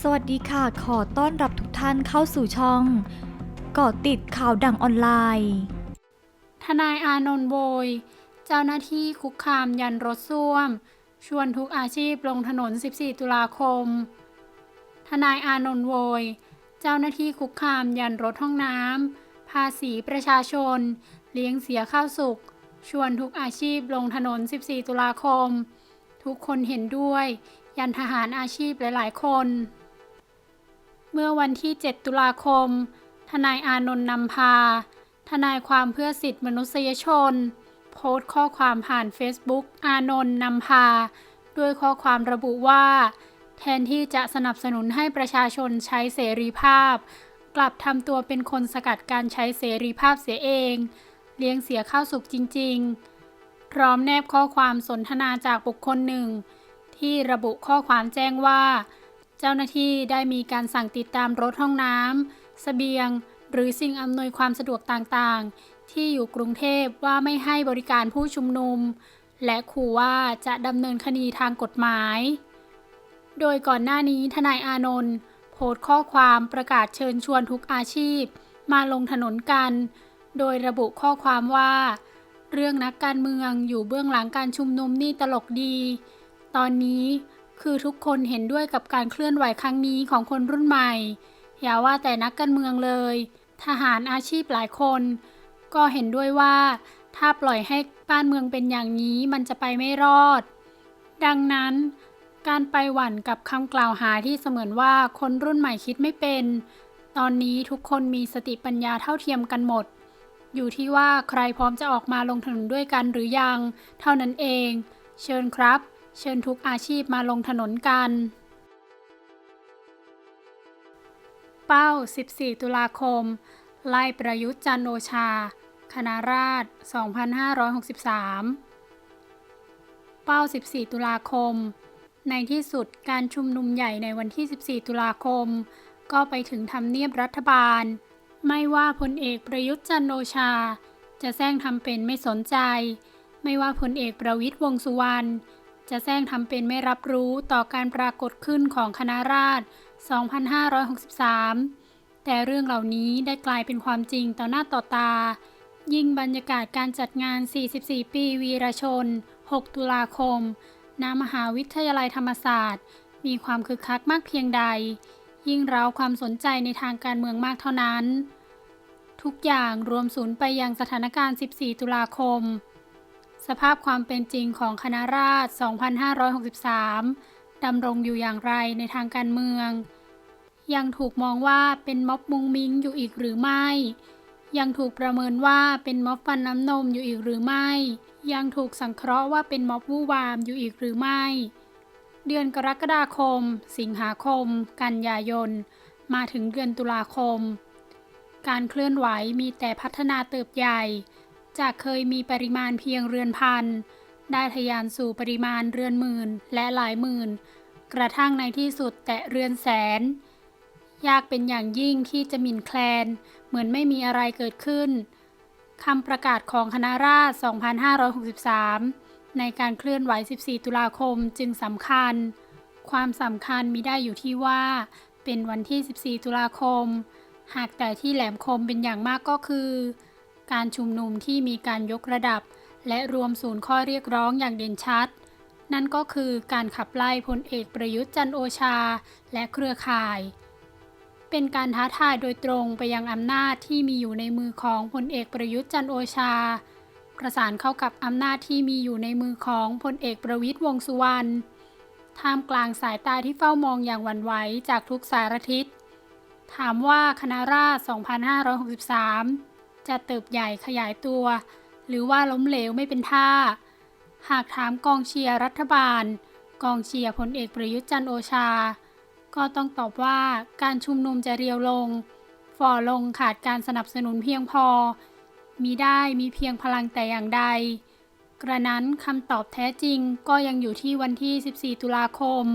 สวัสดีค่ะ ขอต้อนรับทุกท่านเข้าสู่ช่องเกาะติดข่าวดังออนไลน์ ทนายอานนท์โวย เจ้าหน้าที่คุกคามยันรถส้วม ชวนทุกอาชีพลงถนน 14 ตุลาคม ทนายอานนท์โวย เจ้าหน้าที่คุกคามยันรถห้องน้ำภาษีประชาชน เลี้ยงเสียข้าวสุก ชวนทุกอาชีพลงถนน 14 ตุลาคม ทุกคนเห็นด้วย ยันทหารอาชีพหลาย ๆ คน เมื่อวันที่ 7 ตุลาคม ทนายอานนท์นำพา ทนายความเพื่อสิทธิมนุษยชน โพสต์ข้อความผ่าน Facebook อานนท์นำพา ด้วยข้อความระบุว่า แทนที่จะสนับสนุนให้ประชาชนใช้เสรีภาพ กลับทำตัวเป็นคนสกัดการใช้เสรีภาพเสียเอง เลี้ยงเสียข้าวสุกจริง ๆ พร้อมแนบข้อความสนทนาจากบุคคลหนึ่ง ที่ระบุข้อความแจ้งว่า จ้าหน้าที่ได้มีการสั่งติดตามรถห้องน้ำสเสบียง หรือสิ่งอำนวยความสะดวกต่างๆ ที่อยู่กรุงเทพว่าไม่ให้บริการผู้ชุมนุม และขู่ว่าจะดำเนินคดีทางกฎหมาย โดยก่อนหน้านี้ทนายอานนท์โพสต์ข้อความประกาศเชิญชวนทุกอาชีพ มาลงถนนกัน โดยระบุข้อความว่า เรื่องนักการเมืองอยู่เบื้องหลังการชุมนุมนี่ตลกดี ตอนนี้ คือทุกคนเห็นด้วยกับการเคลื่อนไหวครั้งนี้ของคนรุ่นใหม่ อย่าว่าแต่นักการเมืองเลย ทหารอาชีพหลายคน ก็เห็นด้วยว่า ถ้าปล่อยให้บ้านเมืองเป็นอย่างนี้มันจะไปไม่รอด ดังนั้น การไปหวั่นกับคำกล่าวหาที่เสมือนว่าคนรุ่นใหม่คิดไม่เป็น ตอนนี้ทุกคนมีสติปัญญาเท่าเทียมกันหมด อยู่ที่ว่าใครพร้อมจะออกมาลงถนนด้วยกันหรือยัง เท่านั้นเอง เชิญครับ เชิญทุกอาชีพมาลงถนนกัน เป้า 14 ตุลาคม ไล่ประยุทธ์จันโอชา คณะราษฎร2563 เป้า 14 ตุลาคม ในที่สุดการชุมนุมใหญ่ในวันที่ 14 ตุลาคม ก็ไปถึงทำเนียบรัฐบาล ไม่ว่าพลเอกประยุทธ์จันโอชา จะแซงทำเป็นไม่สนใจ ไม่ว่าพลเอกประวิตรวงสุวรรณ จะแซงทำเป็นไม่รับรู้ต่อการปรากฏขึ้นของคณะราษฎร2563 แต่เรื่องเหล่านี้ได้กลายเป็นความจริงต่อหน้าต่อตา ยิ่งบรรยากาศการจัดงาน 44 ปีวีรชน 6 ตุลาคม ณ มหาวิทยาลัยธรรมศาสตร์ มีความคึกคักมากเพียงใด ยิ่งเร้าความสนใจในทางการเมืองมากเท่านั้น ทุกอย่างรวมศูนย์ไปยังสถานการณ์ 14 ตุลาคม สภาพความเป็นจริงของคณะราษฎร 2563 ดำรงอยู่อย่างไรในทางการเมือง ยังถูกมองว่าเป็นม็อบมุงมิงอยู่อีกหรือไม่ ยังถูกประเมินว่าเป็นม็อบฟันน้ำนมอยู่อีกหรือไม่ ยังถูกสังเคราะห์ว่าเป็นม็อบวู่วามอยู่อีกหรือไม่ เดือนกรกฎาคม สิงหาคม กันยายน มาถึงเดือนตุลาคม การเคลื่อนไหวมีแต่พัฒนาเติบใหญ่ จากเคยมีปริมาณเพียงเรือนพัน ได้ทะยานสู่ปริมาณเรือนหมื่นและหลายหมื่น กระทั่งในที่สุดแตะเรือนแสน ยากเป็นอย่างยิ่งที่จะหมิ่นแคลน เหมือนไม่มีอะไรเกิดขึ้นคำประกาศของคณะราษฎร 2563 ในการเคลื่อนไหว 14 ตุลาคมจึงสำคัญ ความสำคัญมีได้อยู่ที่ว่า เป็นวันที่ 14 ตุลาคม หากแต่ที่แหลมคมเป็นอย่างมากก็คือ การชุมนุมที่มีการยกระดับ และรวมศูนย์ข้อเรียกร้องอย่างเด่นชัด นั่นก็คือการขับไล่พลเอกประยุทธ์จันโอชา และเครือข่าย เป็นการท้าทายโดยตรงไปยังอำนาจที่มีอยู่ในมือของพลเอกประยุทธ์จันโอชา ประสานเข้ากับอำนาจที่มีอยู่ในมือของพลเอกประวิตรวงสุวรรณท่ามกลางสายตาที่เฝ้ามองอย่างหวั่นไหวจากทุกสารทิศ ถามว่าคณะราษฎร 2563 จะเติบใหญ่ขยายตัว หรือว่าล้มเหลวไม่เป็นท่า หากถามกองเชียร์รัฐบาล กองเชียร์พลเอกประยุทธ์จันโอชา ก็ต้องตอบว่าการชุมนุมจะเรียวลง ฝ่อลงขาดการสนับสนุนเพียงพอ มีได้มีเพียงพลังแต่อย่างใด กระนั้นคำตอบแท้จริงก็ยังอยู่ที่วันที่ 14 ตุลาคม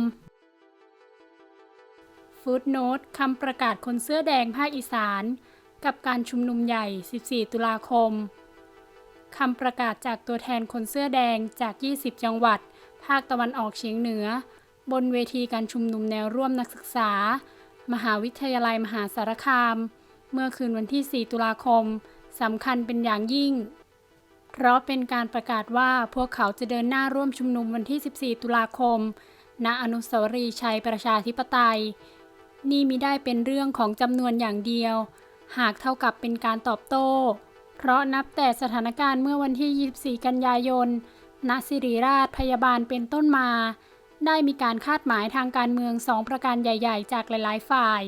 ฟุตโนตคำประกาศคนเสื้อแดงภาคอีสาน กับการชุมนุมใหญ่ 14 ตุลาคม คำประกาศจากตัวแทนคนเสื้อแดงจาก 20 จังหวัด ภาคตะวันออกเฉียงเหนือ บนเวทีการชุมนุมแนวร่วมนักศึกษา มหาวิทยาลัยมหาสารคาม เมื่อคืนวันที่ 4 ตุลาคมสำคัญเป็นอย่างยิ่ง เพราะเป็นการประกาศว่าพวกเขาจะเดินหน้าร่วมชุมนุมวันที่ 14 ตุลาคม ณ อนุสาวรีย์ชัยประชาธิปไตย นี่มิได้เป็นเรื่องของจำนวนอย่างเดียว หากเท่ากับเป็นการตอบโต้ เพราะนับแต่สถานการณ์เมื่อวันที่ 24 กันยายน ณ สิริราชพยาบาลเป็นต้นมา ได้มีการคาดหมายทางการเมืองสองประการใหญ่ ๆ จากหลายๆ ฝ่าย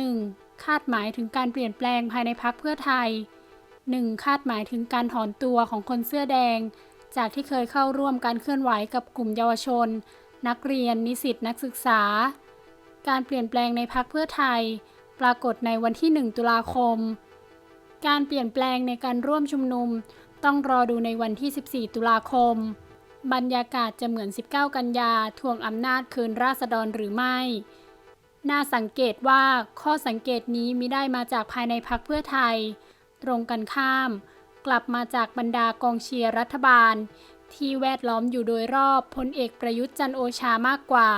1. คาดหมายถึงการเปลี่ยนแปลงภายในพักเพื่อไทย 1. คาดหมายถึงการถอนตัวของคนเสื้อแดง จากที่เคยเข้าร่วมการเคลื่อนไหวกับกลุ่มเยาวชน นักเรียน นิสิตนักศึกษา การเปลี่ยนแปลงในพักเพื่อไทย ปรากฏในวันที่ 1 ตุลาคม การเปลี่ยนแปลงในการร่วมชุมนุม ต้องรอดูในวันที่ 14 ตุลาคม บรรยากาศจะเหมือน 19 กันยาทวงอำนาจคืนราษฎรหรือไม่ น่าสังเกตว่าข้อสังเกตนี้มิได้มาจากภายในพักเพื่อไทย ตรงกันข้าม กลับมาจากบรรดากองเชียร์รัฐบาล ที่แวดล้อมอยู่โดยรอบพลเอกประยุทธ์จันโอชามากกว่า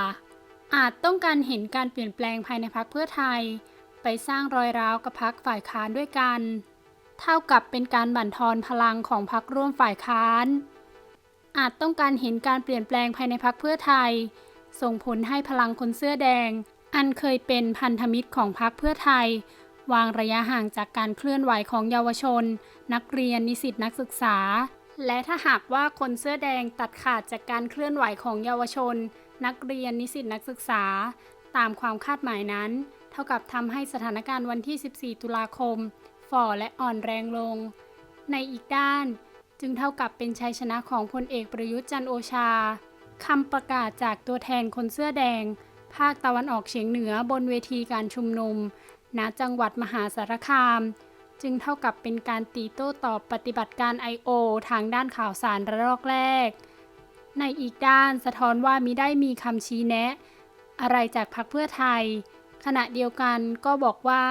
อาจต้องการเห็นการเปลี่ยนแปลงภายในพักเพื่อไทย ไปสร้างรอยร้าวกับพักฝ่ายค้านด้วยกัน เท่ากับเป็นการบั่นทอนพลังของพักร่วมฝ่ายค้าน อาจต้องการเห็นการเปลี่ยนแปลงภายในพักเพื่อไทย ส่งผลให้พลังคนเสื้อแดง อันเคยเป็นพันธมิตรของพักเพื่อไทย วางระยะห่างจากการเคลื่อนไหวของเยาวชน นักเรียนนิสิตนักศึกษา และถ้าหากว่าคนเสื้อแดงตัดขาดจากการเคลื่อนไหวของเยาวชน นักเรียนนิสิตนักศึกษา ตามความคาดหมายนั้น เท่ากับทำให้สถานการณ์วันที่ 14 ตุลาคม ฝ่อและอ่อนแรงลง ในอีกด้าน จึงเท่ากับเป็นชัยชนะของพลเอกประยุทธ์จันโอชาคำประกาศจากตัวแทนคนเสื้อแดง ภาคตะวันออกเฉียงเหนือบนเวทีการชุมนุม ณ จังหวัดมหาสารคาม จึงเท่ากับเป็นการตีโต้ตอบปฏิบัติการ I.O. ทางด้านข่าวสารระลอกแรก ในอีกด้านสะท้อนว่ามิได้มีคำชี้แนะ อะไรจากพรรคเพื่อไทย ขณะเดียวกันก็บอกว่า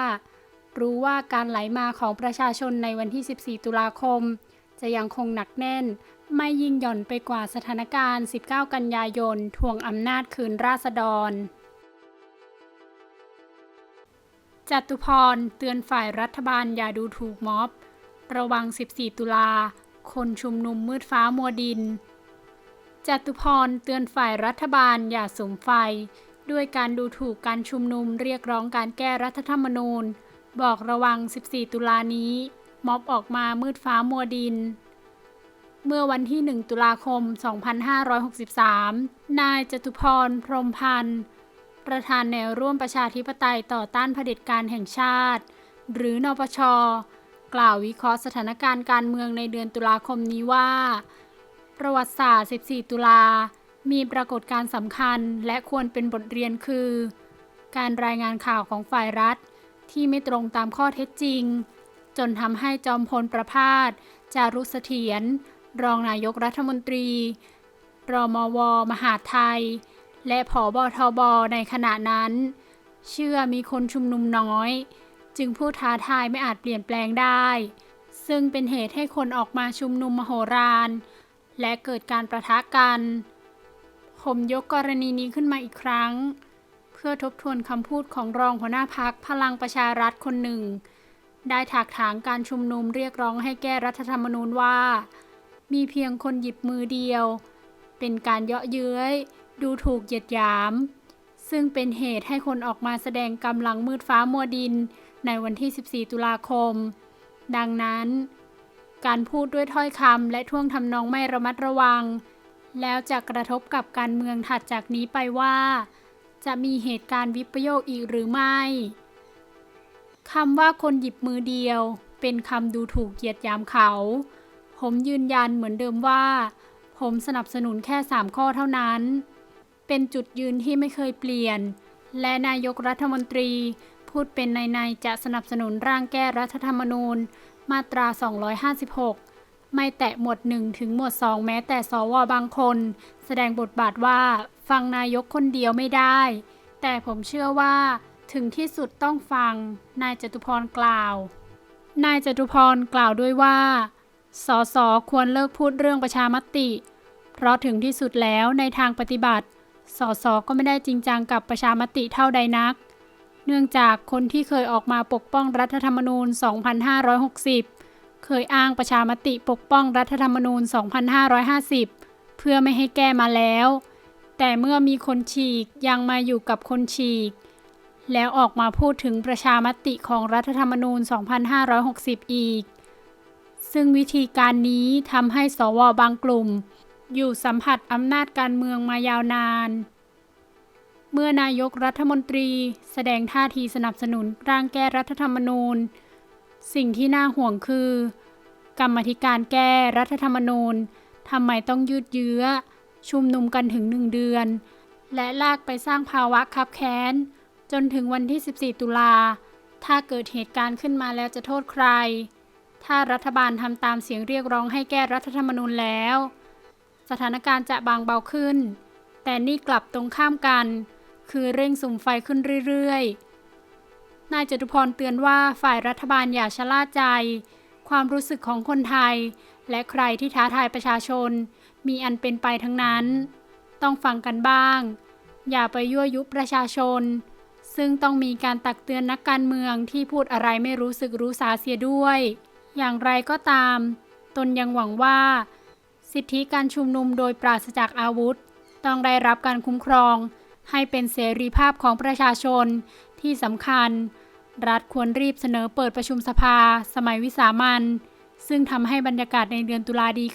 รู้ว่าการไหลมาของประชาชนในวันที่ 14 ตุลาคม จะยังคงหนักแน่น ไม่ยิ่งหย่อนไปกว่าสถานการณ์ 19 กันยายนทวงอำนาจคืนราษฎรจตุพรเตือนฝ่ายรัฐบาลอย่าดูถูกม็อบ ระวัง 14 ตุลา คนชุมนุมมืดฟ้ามัวดินจตุพรเตือนฝ่ายรัฐบาลอย่าสมไฟ ด้วยการดูถูกการชุมนุมเรียกร้องการแก้รัฐธรรมนูญ บอกระวัง 14 ตุลานี้ ม็อบออกมามืดฟ้ามัวดิน เมื่อวันที่ 1 ตุลาคม 2563 นายจตุพร พรหมพันธ์ ประธานแนวร่วมประชาธิปไตยต่อต้านเผด็จการแห่งชาติ หรือนปช กล่าววิเคราะห์สถานการณ์การเมืองในเดือนตุลาคมนี้ว่า ประวัติศาสตร์ 14 ตุลา มีปรากฏการณ์สำคัญและควรเป็นบทเรียนคือ การรายงานข่าวของฝ่ายรัฐ ที่ไม่ตรงตามข้อเท็จจริง จนทำให้จอมพลประพาสจารุเสถียรรองนายกรัฐมนตรี รมว มหาไทย และผอบทบในขณะนั้น เชื่อมีคนชุมนุมน้อย จึงผู้ท้าทายไม่อาจเปลี่ยนแปลงได้ ซึ่งเป็นเหตุให้คนออกมาชุมนุมมโหฬารและเกิดการประทะกัน มยกกรณีนี้ขึ้นมาอีกครั้ง เพื่อทบทวนคำพูดของรองหัวหน้าพักพลังประชารัฐคนหนึ่ง ได้ถากถางการชุมนุมเรียกร้องให้แก้รัฐธรรมนูญว่า มีเพียงคนหยิบมือเดียว เป็นการเยาะเย้ย ดูถูกเหยียดหยาม ซึ่งเป็นเหตุให้คนออกมาแสดงกำลังมืดฟ้ามัวดินในวันที่ 14 ตุลาคม ดังนั้น การพูดด้วยถ้อยคำและท่วงทำนองไม่ระมัดระวัง แล้วจะกระทบกับการเมืองถัดจากนี้ไปว่า จะมีเหตุการณ์วิปโยคอีกหรือไม่คำว่าคนหยิบมือเดียว เป็นคำดูถูกเหยียดยามเขา ผมยืนยันเหมือนเดิมว่า ผมสนับสนุนแค่ 3 ข้อเท่านั้น เป็นจุดยืนที่ไม่เคยเปลี่ยน และนายกรัฐมนตรีพูดเป็นในในๆจะสนับสนุนร่างแก้รัฐธรรมนูญ มาตรา 256 ไม่แตะหมวด1ถึงหมวด2 แม้แต่สวบางคน แสดงบทบาทว่าฟังนายกคนเดียวไม่ได้ แต่ผมเชื่อว่าถึงที่สุดต้องฟัง นายจตุพรกล่าว นายจตุพรกล่าวด้วยว่า สสควรเลิกพูดเรื่องประชามติ เพราะถึงที่สุดแล้วในทางปฏิบัติ สสก็ไม่ได้จริงจังกับประชามติเท่าใดนัก เนื่องจากคนที่เคยออกมาปกป้องรัฐธรรมนูญ 2560 เคยอ้างประชามติปกป้องรัฐธรรมนูญ 2550 เพื่อไม่ให้แก้มาแล้ว แต่เมื่อมีคนฉีกยังมาอยู่กับคนฉีก แล้วออกมาพูดถึงประชามติของรัฐธรรมนูญ 2560 อีก ซึ่งวิธีการนี้ทำให้สวบางกลุ่ม อยู่สัมผัสอำนาจการเมืองมายาวนานเมื่อนายกรัฐมนตรี แสดงท่าทีสนับสนุนร่างแก้รัฐธรรมนูญ สิ่งที่น่าห่วงคือ กรรมธิการแก้รัฐธรรมนูญทำไมต้องยืดเยื้อ ชุมนุมกันถึงหนึ่งเดือน และลากไปสร้างภาวะคับแค้น จนถึงวันที่ 14 ตุลา ถ้าเกิดเหตุการณ์ขึ้นมาแล้วจะโทษใคร ถ้ารัฐบาลทำตามเสียงเรียกร้องให้แก้รัฐธรรมนูญแล้ว สถานการณ์จะบางเบาขึ้น แต่นี่กลับตรงข้ามกัน คือเร่งสุ่มไฟขึ้นเรื่อยๆ นายจตุพรเตือนว่าฝ่ายรัฐบาลอย่าชะล่าใจ ความรู้สึกของคนไทย และใครที่ท้าทายประชาชน มีอันเป็นไปทั้งนั้น ต้องฟังกันบ้าง อย่าไปยั่วยุประชาชน ซึ่งต้องมีการตักเตือนนักการเมืองที่พูดอะไรไม่รู้สึกรู้สาเสียด้วย อย่างไรก็ตาม ตนยังหวังว่า สิทธิการชุมนุมโดยปราศจากอาวุธ ต้องได้รับการคุ้มครองให้เป็นเสรีภาพของประชาชน ที่สำคัญ รัฐควรรีบเสนอเปิดประชุมสภา สมัยวิสามัน ซึ่งทำให้บรรยากาศในเดือนตุลาดี